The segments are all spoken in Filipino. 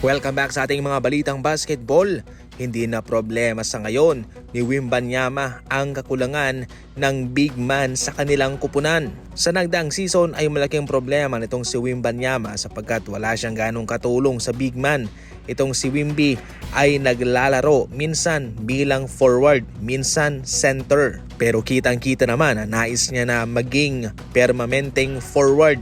Welcome back sa ating mga balitang basketball. Hindi na problema sa ngayon ni Wimbanyama ang kakulangan ng big man sa kanilang kupunan. Sa nagdaang season ay malaking problema nitong si Wimbanyama sapagkat wala siyang ganong katulong sa big man. Itong si Wimby ay naglalaro minsan bilang forward, minsan center. Pero kitang-kita naman na nais niya na maging permanenteng forward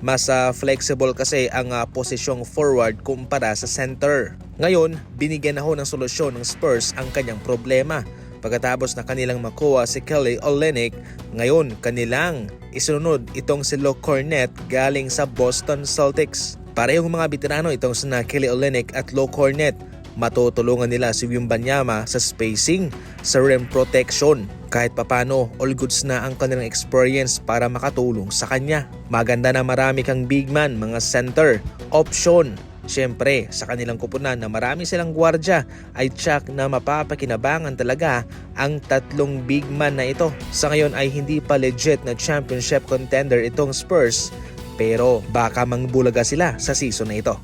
mas ah, flexible kasi ang ah, posisyong forward kumpara sa center. Ngayon, binigyan na ho ng solusyon ng Spurs ang kanyang problema. Pagkatapos na kanilang makuha si Kelly Olynyk, ngayon kanilang isunod itong si Luke Cornett galing sa Boston Celtics. Parehong mga veterano itong sina Kelly Olynyk at Luke Cornett. Matutulungan nila si Wimbanyama sa spacing, sa rim protection, kahit papano all goods na ang kanilang experience para makatulong sa kanya. Maganda na marami kang big man, mga center, option. Siyempre, sa kanilang kupunan na marami silang gwardya ay tsak na mapapakinabangan talaga ang tatlong big man na ito. Sa ngayon ay hindi pa legit na championship contender itong Spurs pero baka mangbulaga sila sa season na ito.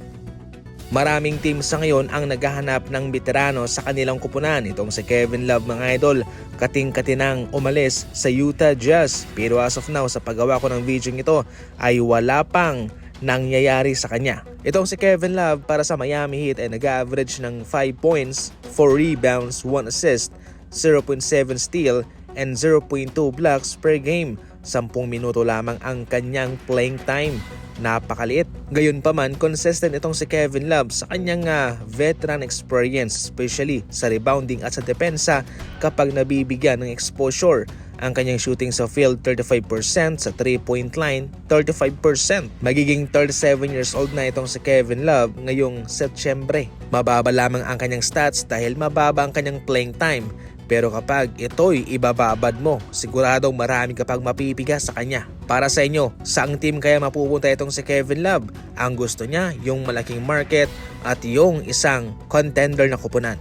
Maraming team sa ngayon ang naghahanap ng veterano sa kanilang kupunan. Itong si Kevin Love mga idol, kating-katinang umalis sa Utah Jazz. Pero as of now, sa paggawa ko ng video ito ay wala pang nangyayari sa kanya. Itong si Kevin Love para sa Miami Heat ay nag-average ng 5 points, 4 rebounds, 1 assist, 0.7 steal, and 0.2 blocks per game. 10 minuto lamang ang kanyang playing time. Napakaliit. Gayunpaman, consistent itong si Kevin Love sa kanyang ah, veteran experience, especially sa rebounding at sa depensa kapag nabibigyan ng exposure. Ang kanyang shooting sa field 35%, sa 3-point line 35%. Magiging 37 years old na itong si Kevin Love ngayong Setyembre. Mababa lamang ang kanyang stats dahil mababa ang kanyang playing time. Pero kapag ito'y ibababad mo, siguradong marami kapag mapipiga sa kanya. Para sa inyo, saang team kaya mapupunta itong si Kevin Love? Ang gusto niya, yung malaking market at yung isang contender na kupunan.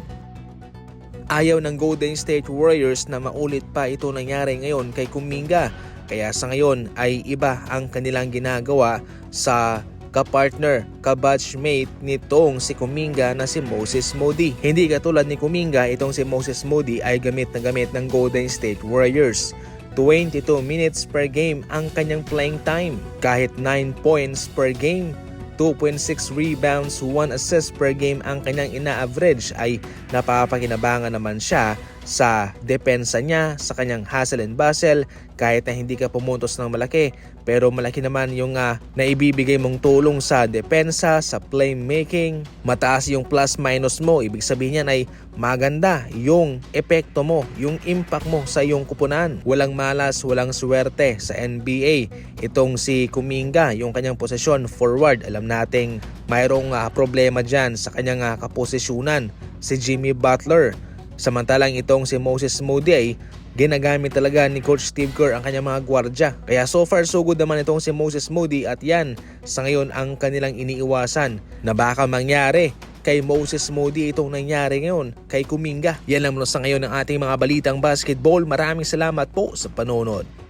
Ayaw ng Golden State Warriors na maulit pa ito nangyari ngayon kay Kuminga. Kaya sa ngayon ay iba ang kanilang ginagawa sa kapartner, kabatchmate nitong si Kuminga na si Moses Moody. Hindi katulad ni Kuminga, itong si Moses Moody ay gamit na gamit ng Golden State Warriors. 22 minutes per game ang kanyang playing time. Kahit 9 points per game, 2.6 rebounds, 1 assist per game ang kanyang ina-average ay napapakinabangan naman siya sa depensa niya, sa kanyang hustle and bustle, kahit na hindi ka pumuntos ng malaki, pero malaki naman yung uh, naibibigay mong tulong sa depensa, sa playmaking, mataas yung plus minus mo, ibig sabihin yan ay maganda yung epekto mo, yung impact mo sa iyong kupunan. Walang malas, walang swerte sa NBA. Itong si Kuminga, yung kanyang posisyon forward, alam nating mayroong uh, problema dyan sa kanyang uh, kaposisyonan, si Jimmy Butler. Samantalang itong si Moses Moody ay ginagamit talaga ni Coach Steve Kerr ang kanyang mga gwardya. Kaya so far so good naman itong si Moses Moody at yan sa ngayon ang kanilang iniiwasan na baka mangyari kay Moses Moody itong nangyari ngayon kay Kuminga. Yan lang muna sa ngayon ang ating mga balitang basketball. Maraming salamat po sa panonood.